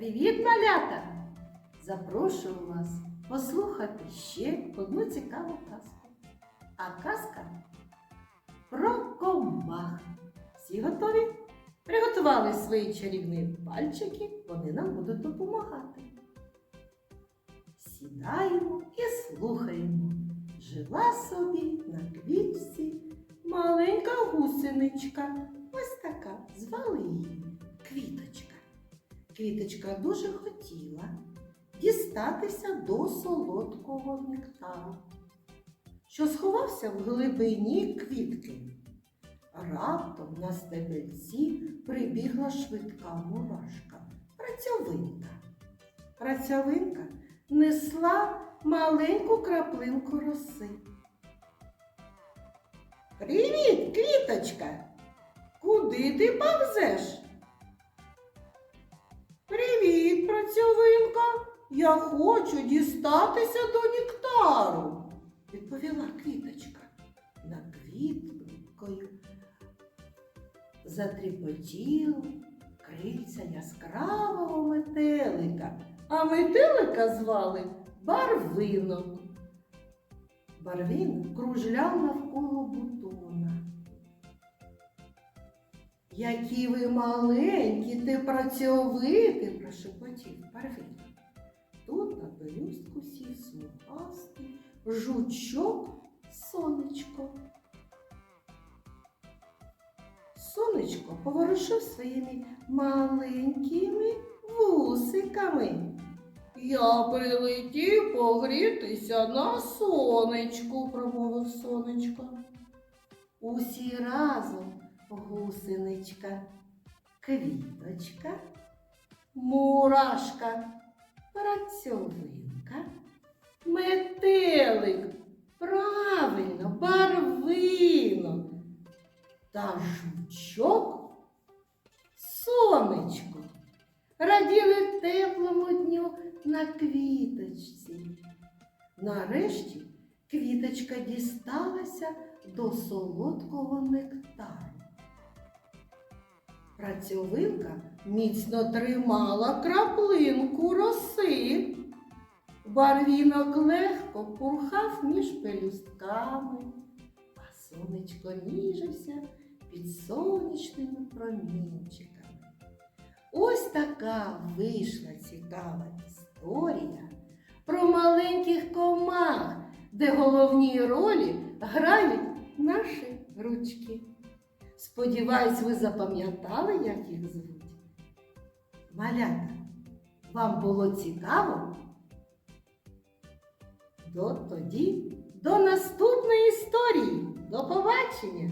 Привіт, малята! Запрошую вас послухати ще одну цікаву казку. А казка про комах. Всі готові? Приготували свої чарівні пальчики, вони нам будуть допомагати. Сідаємо і слухаємо. Жила собі на квітці маленька гусеничка. Ось така, звали її Квіточка. Квіточка дуже хотіла дістатися до солодкого нектару, що сховався в глибині квітки. Раптом на стебельці прибігла швидка мурашка, працьовинка. Працьовинка несла маленьку краплинку роси. Привіт, квіточка! Куди ти повзеш? Привіт, працьовинка. Я хочу дістатися до нектару, відповіла квіточка. Над квіткою затріпотіло крильця яскравого метелика, а метелика звали Барвинок. Барвінок кружляв навколо бутона. Які ви маленькі, ти працьовити, прошепотів Барвінок. Тут на пелюстку сів смугастий жучок сонечко. Сонечко поворушив своїми маленькими вусиками. Я прилетів погрітися на сонечку, промовив сонечко. Усі разом гусеничка, квіточка, мурашка, працьовинка, метелик, правильно, барвинок та жучок, сонечко раділи теплому дню на квіточці. Нарешті квіточка дісталася до солодкого нектару. Працьовинка міцно тримала краплинку роси. Барвінок легко пурхав між пелюстками, а сонечко ніжився під сонячними промінчиками. Ось така вийшла цікава історія про маленьких комах, де головні ролі грають наші ручки. Сподіваюсь, ви запам'ятали, як їх звуть. Малята, вам було цікаво? До тоді, до наступної історії. До побачення!